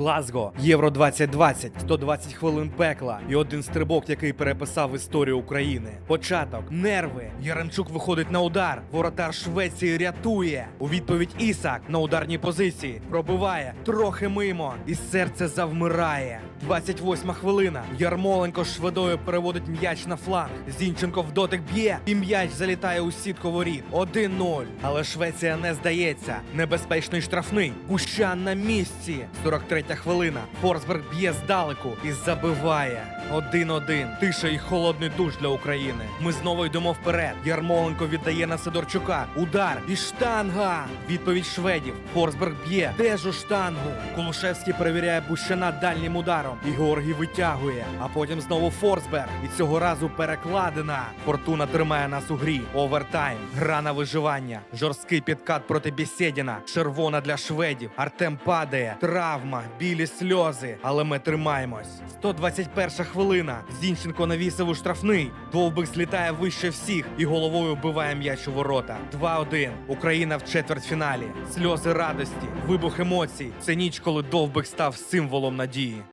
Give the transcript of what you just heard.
Глазго, Євро 2020, 120 хвилин пекла і один стрибок, який переписав історію України. Початок, нерви. Яремчук виходить на удар. Воротар Швеції рятує. У відповідь Ісак на ударній позиції пробиває трохи мимо, і серце завмирає. 28 хвилина. Ярмоленко швидою переводить м'яч на фланг. Зінченко в дотик б'є, і м'яч залітає у сітку воріт. 1-0. Але Швеція не здається. Небезпечний штрафний. Гущан на місці. 43 хвилина. Форсберг б'є здалеку і забиває. 1-1. Тиша і холодний душ для України. Ми знову йдемо вперед. Ярмоленко віддає на Сидорчука. Удар і штанга. Відповідь шведів. Форсберг б'є. Теж у штангу. Кулушевський перевіряє Бущана дальнім ударом. І Георгій витягує. А потім знову Форсберг. І цього разу перекладена. Фортуна тримає нас у грі. Овертайм. Гра на виживання. Жорсткий підкат проти Бєсєдіна. Червона для шведів. Артем падає. Травма, білі сльози. Але ми тримаємось. 121 хвилина. Зінченко навісив у штрафний. Довбик злітає вище всіх і головою вбиває м'яч у ворота. 2-1. Україна в четвертьфіналі. Сльози радості, вибух емоцій. Це ніч, коли Довбик став символом надії.